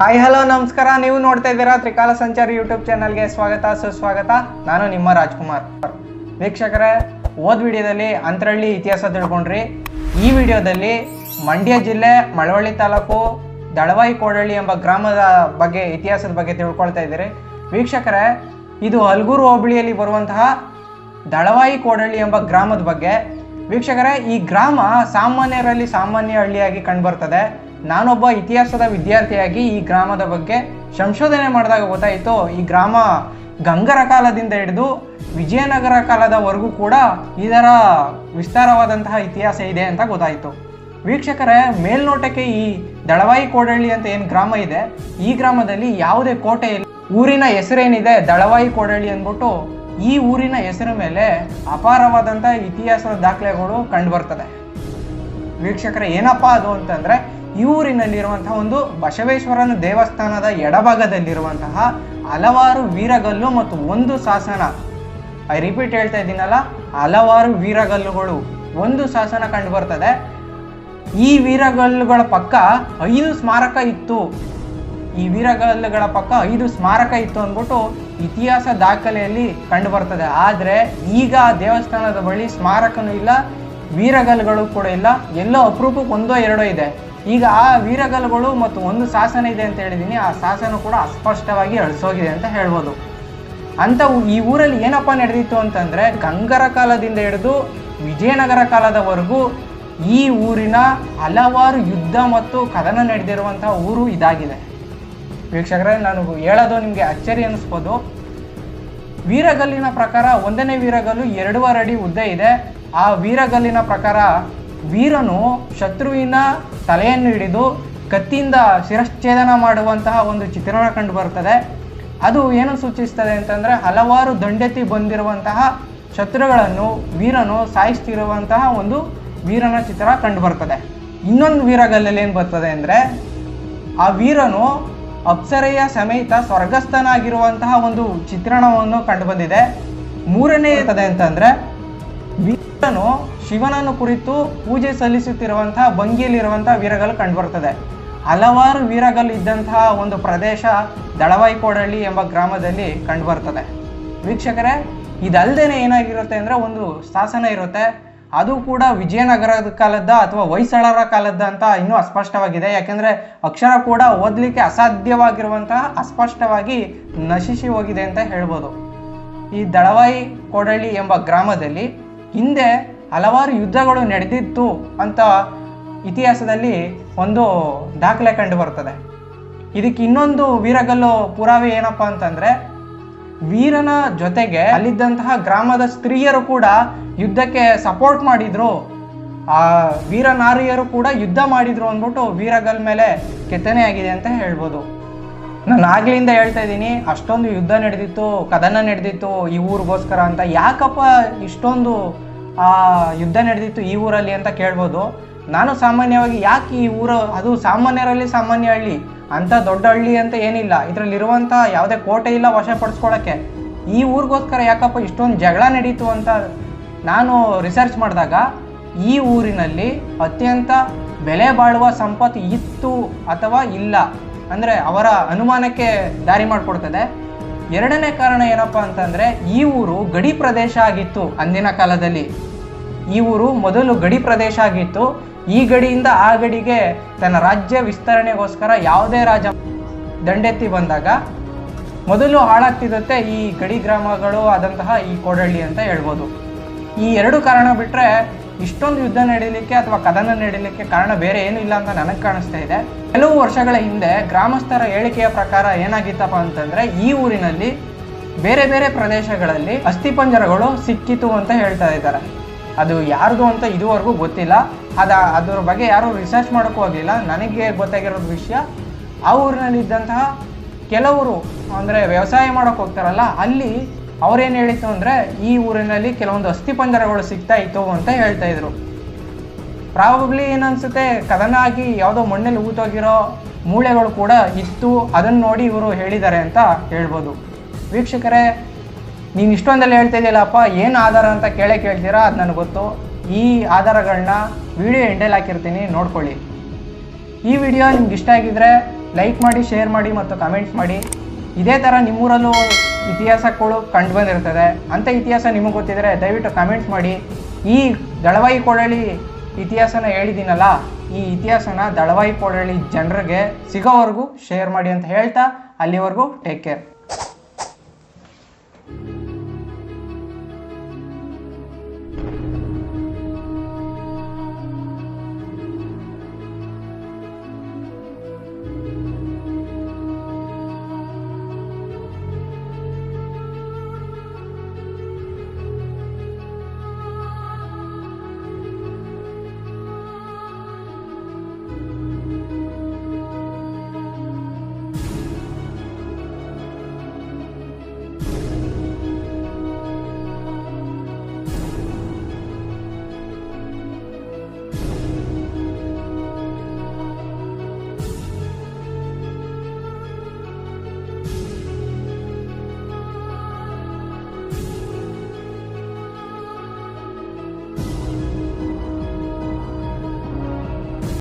Hi hello ನಮಸ್ಕಾರ. ನೀವು ನೋಡ್ತಾ ಇದ್ದೀರಾ ತ್ರಿಕಾಲ ಸಂಚಾರಿ ಯೂಟ್ಯೂಬ್ ಚಾನಲ್ಗೆ ಸ್ವಾಗತ, ಸುಸ್ವಾಗತ. ನಾನು ನಿಮ್ಮ ರಾಜ್ಕುಮಾರ್. ವೀಕ್ಷಕರೇ ಓದ್ ವಿಡಿಯೋದಲ್ಲಿ ಅಂತರಳ್ಳಿ ಇತಿಹಾಸ ತಿಳ್ಕೊಂಡ್ರಿ. ಈ ವಿಡಿಯೋದಲ್ಲಿ ಮಂಡ್ಯ ಜಿಲ್ಲೆ ಮಳವಳ್ಳಿ ತಾಲೂಕು ದಳವಾಯಿ ಕೋಡಳ್ಳಿ ಎಂಬ ಗ್ರಾಮದ ಬಗ್ಗೆ, ಇತಿಹಾಸದ ಬಗ್ಗೆ ತಿಳ್ಕೊಳ್ತಾ ಇದ್ದೀರಿ. ವೀಕ್ಷಕರೇ, ಇದು ಹಲ್ಗೂರು ಹೋಬಳಿಯಲ್ಲಿ ಬರುವಂತಹ ದಳವಾಯಿ ಕೋಡಳ್ಳಿ ಎಂಬ ಗ್ರಾಮದ ಬಗ್ಗೆ. ವೀಕ್ಷಕರೇ, ಈ ಗ್ರಾಮ ಸಾಮಾನ್ಯರಲ್ಲಿ ಸಾಮಾನ್ಯ ಹಳ್ಳಿಯಾಗಿ ಕಂಡುಬರ್ತದೆ ನಾನೊಬ್ಬ ಇತಿಹಾಸದ ವಿದ್ಯಾರ್ಥಿಯಾಗಿ ಈ ಗ್ರಾಮದ ಬಗ್ಗೆ ಸಂಶೋಧನೆ ಮಾಡಿದಾಗ ಗೊತ್ತಾಯಿತು, ಈ ಗ್ರಾಮ ಗಂಗರ ಕಾಲದಿಂದ ಹಿಡಿದು ವಿಜಯನಗರ ಕಾಲದವರೆಗೂ ಕೂಡ ಇದರ ವಿಸ್ತಾರವಾದಂತಹ ಇತಿಹಾಸ ಇದೆ ಅಂತ ಗೊತ್ತಾಯಿತು. ವೀಕ್ಷಕರೇ, ಮೇಲ್ನೋಟಕ್ಕೆ ಈ ದಳವಾಯಿ ಕೋಡಳ್ಳಿ ಅಂತ ಏನು ಗ್ರಾಮ ಇದೆ, ಈ ಗ್ರಾಮದಲ್ಲಿ ಯಾವುದೇ ಕೋಟೆ ಊರಿನ ಹೆಸರೇನಿದೆ ದಳವಾಯಿ ಕೋಡಳ್ಳಿ ಅಂದ್ಬಿಟ್ಟು, ಈ ಊರಿನ ಹೆಸರು ಮೇಲೆ ಅಪಾರವಾದಂಥ ಇತಿಹಾಸದ ದಾಖಲೆಗಳು ಕಂಡುಬರ್ತದೆ ವೀಕ್ಷಕರೇ, ಏನಪ್ಪಾ ಅದು ಅಂತಂದ್ರೆ ಈ ಊರಿನಲ್ಲಿರುವಂತಹ ಒಂದು ಬಸವೇಶ್ವರನ ದೇವಸ್ಥಾನದ ಎಡಭಾಗದಲ್ಲಿರುವಂತಹ ಹಲವಾರು ವೀರಗಲ್ಲು ಮತ್ತು ಒಂದು ಶಾಸನ. ಐ ರಿಪೀಟ್ ಹೇಳ್ತಾ ಇದ್ದೀನಲ್ಲ, ಹಲವಾರು ವೀರಗಲ್ಲುಗಳು, ಒಂದು ಶಾಸನ ಕಂಡು ಬರ್ತದೆ. ಈ ವೀರಗಲ್ಲುಗಳ ಪಕ್ಕ ಐದು ಸ್ಮಾರಕ ಇತ್ತು. ಈ ವೀರಗಲ್ಲುಗಳ ಪಕ್ಕ ಐದು ಸ್ಮಾರಕ ಇತ್ತು ಅಂದ್ಬಿಟ್ಟು ಇತಿಹಾಸ ದಾಖಲೆಯಲ್ಲಿ ಕಂಡು ಬರ್ತದೆ. ಆದರೆ ಈಗ ಆ ದೇವಸ್ಥಾನದ ಬಳಿ ಸ್ಮಾರಕನೂ ಇಲ್ಲ, ವೀರಗಲ್ಲುಗಳು ಕೂಡ ಇಲ್ಲ. ಎಲ್ಲೋ ಅಪರೂಪಕ್ಕೆ ಒಂದೋ ಎರಡೋ ಇದೆ. ಈಗ ಆ ವೀರಗಲ್ಲುಗಳು ಮತ್ತು ಒಂದು ಶಾಸನ ಇದೆ ಅಂತ ಹೇಳಿದ್ದೀನಿ ಆ ಶಾಸನ ಕೂಡ ಅಸ್ಪಷ್ಟವಾಗಿ ಅಳಿಸೋಗಿದೆ ಅಂತ ಹೇಳ್ಬೋದು. ಅಂತ ಈ ಊರಲ್ಲಿ ಏನಪ್ಪ ನಡೆದಿತ್ತು ಅಂತಂದ್ರೆ, ಗಂಗರ ಕಾಲದಿಂದ ಹಿಡಿದು ವಿಜಯನಗರ ಕಾಲದವರೆಗೂ ಈ ಊರಿನ ಹಲವಾರು ಯುದ್ಧ ಮತ್ತು ಕದನ ನಡೆದಿರುವಂತಹ ಊರು ಇದಾಗಿದೆ. ವೀಕ್ಷಕರೇ, ನಾನು ಹೇಳೋದು ನಿಮಗೆ ಅಚ್ಚರಿ ಅನಿಸ್ಬೋದು. ವೀರಗಲ್ಲಿನ ಪ್ರಕಾರ ಒಂದನೇ ವೀರಗಲ್ಲು ಎರಡೂವರೆ ಅಡಿ ಉದ್ದ ಇದೆ. ಆ ವೀರಗಲ್ಲಿನ ಪ್ರಕಾರ ವೀರನು ಶತ್ರುವಿನ ತಲೆಯನ್ನು ಹಿಡಿದು ಕತ್ತಿಯಿಂದ ಶಿರಶ್ಛೇದನ ಮಾಡುವಂತಹ ಒಂದು ಚಿತ್ರಣ ಕಂಡು ಬರ್ತದೆ. ಅದು ಏನು ಸೂಚಿಸ್ತದೆ ಅಂತಂದರೆ ಹಲವಾರು ದಂಡೆತ್ತಿ ಬಂದಿರುವಂತಹ ಶತ್ರುಗಳನ್ನು ವೀರನು ಸಾಯಿಸ್ತಿರುವಂತಹ ಒಂದು ವೀರನ ಚಿತ್ರ ಕಂಡು ಬರ್ತದೆ. ಇನ್ನೊಂದು ವೀರಗಲ್ಲಲ್ಲಿ ಏನು ಬರ್ತದೆ ಅಂದರೆ ಆ ವೀರನು ಅಪ್ಸರೆಯ ಸಮೇತ ಸ್ವರ್ಗಸ್ಥನಾಗಿರುವಂತಹ ಒಂದು ಚಿತ್ರಣವನ್ನು ಕಂಡುಬಂದಿದೆ ಮೂರನೇ ಇರ್ತದೆ ಅಂತಂದ್ರೆ ವೀರನು ಶಿವನನ್ನು ಕುರಿತು ಪೂಜೆ ಸಲ್ಲಿಸುತ್ತಿರುವಂತಹ ಭಂಗಿಯಲ್ಲಿರುವಂತಹ ವೀರಗಲ್ಲು ಕಂಡುಬರ್ತದೆ. ಹಲವಾರು ವೀರಗಲ್ ಇದ್ದಂತಹ ಒಂದು ಪ್ರದೇಶ ದಳವಾಯಿ ಕೋಡಳ್ಳಿ ಎಂಬ ಗ್ರಾಮದಲ್ಲಿ ಕಂಡುಬರ್ತದೆ. ವೀಕ್ಷಕರೇ, ಇದಲ್ದೇನೆ ಏನಾಗಿರುತ್ತೆ ಅಂದ್ರೆ ಒಂದು ಶಾಸನ ಇರುತ್ತೆ. ಅದು ಕೂಡ ವಿಜಯನಗರದ ಕಾಲದ ಅಥವಾ ಹೊಯ್ಸಳರ ಕಾಲದ ಅಂತ ಇನ್ನೂ ಅಸ್ಪಷ್ಟವಾಗಿದೆ. ಯಾಕೆಂದರೆ ಅಕ್ಷರ ಕೂಡ ಓದಲಿಕ್ಕೆ ಅಸಾಧ್ಯವಾಗಿರುವಂತಹ ಅಸ್ಪಷ್ಟವಾಗಿ ನಶಿಸಿ ಹೋಗಿದೆ ಅಂತ ಹೇಳ್ಬೋದು. ಈ ದಳವಾಯಿ ಕೋಡಳ್ಳಿ ಎಂಬ ಗ್ರಾಮದಲ್ಲಿ ಹಿಂದೆ ಹಲವಾರು ಯುದ್ಧಗಳು ನಡೆದಿತ್ತು ಅಂತ ಇತಿಹಾಸದಲ್ಲಿ ಒಂದು ದಾಖಲೆ ಕಂಡು ಬರ್ತದೆ. ಇದಕ್ಕೆ ಇನ್ನೊಂದು ವೀರಗಲ್ಲು ಪುರಾವೆ ಏನಪ್ಪ ಅಂತಂದ್ರೆ, ವೀರನ ಜೊತೆಗೆ ಅಲ್ಲಿದ್ದಂತಹ ಗ್ರಾಮದ ಸ್ತ್ರೀಯರು ಕೂಡ ಯುದ್ಧಕ್ಕೆ ಸಪೋರ್ಟ್ ಮಾಡಿದ್ರು. ಆ ವೀರನಾರಿಯರು ಕೂಡ ಯುದ್ಧ ಮಾಡಿದ್ರು ಅಂದ್ಬಿಟ್ಟು ವೀರಗಲ್ ಮೇಲೆ ಕೆತ್ತನೆ ಆಗಿದೆ ಅಂತ ಹೇಳ್ಬೋದು. ನಾನು ಆಗ್ಲಿಂದ ಹೇಳ್ತಾ ಇದ್ದೀನಿ, ಅಷ್ಟೊಂದು ಯುದ್ಧ ನಡೆದಿತ್ತು, ಕದನ ನಡೆದಿತ್ತು ಈ ಊರಿಗೋಸ್ಕರ ಅಂತ. ಯಾಕಪ್ಪ ಇಷ್ಟೊಂದು, ಆ, ಯುದ್ಧ ನಡೆದಿತ್ತು ಈ ಊರಲ್ಲಿ ಅಂತ ಕೇಳ್ಬೋದು. ನಾನು ಸಾಮಾನ್ಯವಾಗಿ ಯಾಕೆ ಈ ಊರು, ಅದು ಸಾಮಾನ್ಯರಲ್ಲಿ ಸಾಮಾನ್ಯ ಹಳ್ಳಿ ಅಂತ ದೊಡ್ಡ ಹಳ್ಳಿ ಅಂತ ಏನಿಲ್ಲ. ಇದರಲ್ಲಿರುವಂಥ ಯಾವುದೇ ಕೋಟೆ ಇಲ್ಲ ವಶಪಡಿಸ್ಕೊಳ್ಳೋಕ್ಕೆ. ಈ ಊರಿಗೋಸ್ಕರ ಯಾಕಪ್ಪ ಇಷ್ಟೊಂದು ಜಗಳ ನಡೀತು ಅಂತ ನಾನು ರಿಸರ್ಚ್ ಮಾಡಿದಾಗ, ಈ ಊರಿನಲ್ಲಿ ಅತ್ಯಂತ ಬೆಲೆ ಬಾಳುವ ಸಂಪತ್ತು ಇತ್ತು ಅಥವಾ ಇಲ್ಲ? ಅಂದರೆ ಅವರ ಅನುಮಾನಕ್ಕೆ ದಾರಿ ಮಾಡಿಕೊಡ್ತದೆ. ಎರಡನೇ ಕಾರಣ ಏನಪ್ಪ ಅಂತಂದರೆ, ಈ ಊರು ಗಡಿ ಪ್ರದೇಶ ಆಗಿತ್ತು ಅಂದಿನ ಕಾಲದಲ್ಲಿ. ಈ ಊರು ಮೊದಲು ಗಡಿ ಪ್ರದೇಶ ಆಗಿತ್ತು. ಈ ಗಡಿಯಿಂದ ಆ ಗಡಿಗೆ ತನ್ನ ರಾಜ್ಯ ವಿಸ್ತರಣೆಗೋಸ್ಕರ ಯಾವುದೇ ರಾಜ ದಂಡೆತ್ತಿ ಬಂದಾಗ ಮೊದಲು ಹಾಳಾಗ್ತಿರುತ್ತೆ ಈ ಗಡಿ ಗ್ರಾಮಗಳು ಆದಂತಹ ಈ ಕೋಡಳ್ಳಿ ಅಂತ ಹೇಳ್ಬೋದು. ಈ ಎರಡು ಕಾರಣ ಬಿಟ್ಟರೆ ಇಷ್ಟೊಂದು ಯುದ್ಧ ನಡೀಲಿಕ್ಕೆ ಅಥವಾ ಕದನ ನಡೀಲಿಕ್ಕೆ ಕಾರಣ ಬೇರೆ ಏನೂ ಇಲ್ಲ ಅಂತ ನನಗೆ ಕಾಣಿಸ್ತಾ ಇದೆ. ಕೆಲವು ವರ್ಷಗಳ ಹಿಂದೆ ಗ್ರಾಮಸ್ಥರ ಹೇಳಿಕೆಯ ಪ್ರಕಾರ ಏನಾಗಿತ್ತಪ್ಪ ಅಂತಂದ್ರೆ ಈ ಊರಿನಲ್ಲಿ ಬೇರೆ ಬೇರೆ ಪ್ರದೇಶಗಳಲ್ಲಿ ಅಸ್ಥಿಪಂಜರಗಳು ಸಿಕ್ಕಿತು ಅಂತ ಹೇಳ್ತಾ ಇದ್ದಾರೆ. ಅದು ಯಾರ್ದು ಅಂತ ಇದುವರೆಗೂ ಗೊತ್ತಿಲ್ಲ. ಅದ ಅದ್ರ ಬಗ್ಗೆ ಯಾರೂ ರಿಸರ್ಚ್ ಮಾಡೋಕ್ಕೂ ಹೋಗಿಲ್ಲ ನನಗೆ ಗೊತ್ತಾಗಿರೋದು ವಿಷಯ, ಆ ಊರಿನಲ್ಲಿ ಇದ್ದಂತಹ ಕೆಲವರು ಅಂದರೆ ವ್ಯವಸಾಯ ಮಾಡೋಕೆ ಹೋಗ್ತಾರಲ್ಲ, ಅಲ್ಲಿ ಅವ್ರೇನು ಹೇಳಿತ್ತು ಅಂದರೆ, ಈ ಊರಿನಲ್ಲಿ ಕೆಲವೊಂದು ಅಸ್ಥಿಪಂಜರಗಳು ಸಿಗ್ತಾ ಇತ್ತು ಅಂತ ಹೇಳ್ತಾ ಇದ್ರು. ಪ್ರಾಬಬ್ಲಿ ಏನನ್ಸುತ್ತೆ? ಕದನ ಆಗಿ ಯಾವುದೋ ಮಣ್ಣಲ್ಲಿ ಊತೋಗಿರೋ ಮೂಳೆಗಳು ಕೂಡ ಇತ್ತು. ಅದನ್ನು ನೋಡಿ ಇವರು ಹೇಳಿದ್ದಾರೆ ಅಂತ ಹೇಳ್ಬೋದು. ವೀಕ್ಷಕರೇ, ನೀನು ಇಷ್ಟೊಂದಲ್ಲಿ ಹೇಳ್ತಾ ಇದೆಯಲ್ಲಪ್ಪ ಏನು ಆಧಾರ ಅಂತ ಕೇಳೇ ಕೇಳ್ತೀರಾ? ಅದು ನನಗೆ ಗೊತ್ತು. ಈ ಆಧಾರಗಳನ್ನ ವಿಡಿಯೋ ಎಂಡಲ್ಲಿ ಹಾಕಿರ್ತೀನಿ, ನೋಡ್ಕೊಳ್ಳಿ. ಈ ವಿಡಿಯೋ ನಿಮ್ಗೆ ಇಷ್ಟ ಆಗಿದ್ರೆ ಲೈಕ್ ಮಾಡಿ, ಶೇರ್ ಮಾಡಿ ಮತ್ತು ಕಮೆಂಟ್ಸ್ ಮಾಡಿ. ಇದೇ ಥರ ನಿಮ್ಮೂರಲ್ಲೂ ಇತಿಹಾಸಗಳು ಕಂಡು ಬಂದಿರ್ತದೆ. ಅಂಥ ಇತಿಹಾಸ ನಿಮಗೆ ಗೊತ್ತಿದ್ರೆ ದಯವಿಟ್ಟು ಕಮೆಂಟ್ ಮಾಡಿ. ಈ ದಳವಾಯಿ ಕೊಡಳಿ ಇತಿಹಾಸನ ಹೇಳಿದ್ದೀನಲ್ಲ, ಈ ಇತಿಹಾಸನ ದಳವಾಯಿ ಕೊಡಳಿ ಜನರಿಗೆ ಸಿಗೋವರೆಗೂ ಶೇರ್ ಮಾಡಿ ಅಂತ ಹೇಳ್ತಾ, ಅಲ್ಲಿವರೆಗೂ ಟೇಕ್ ಕೇರ್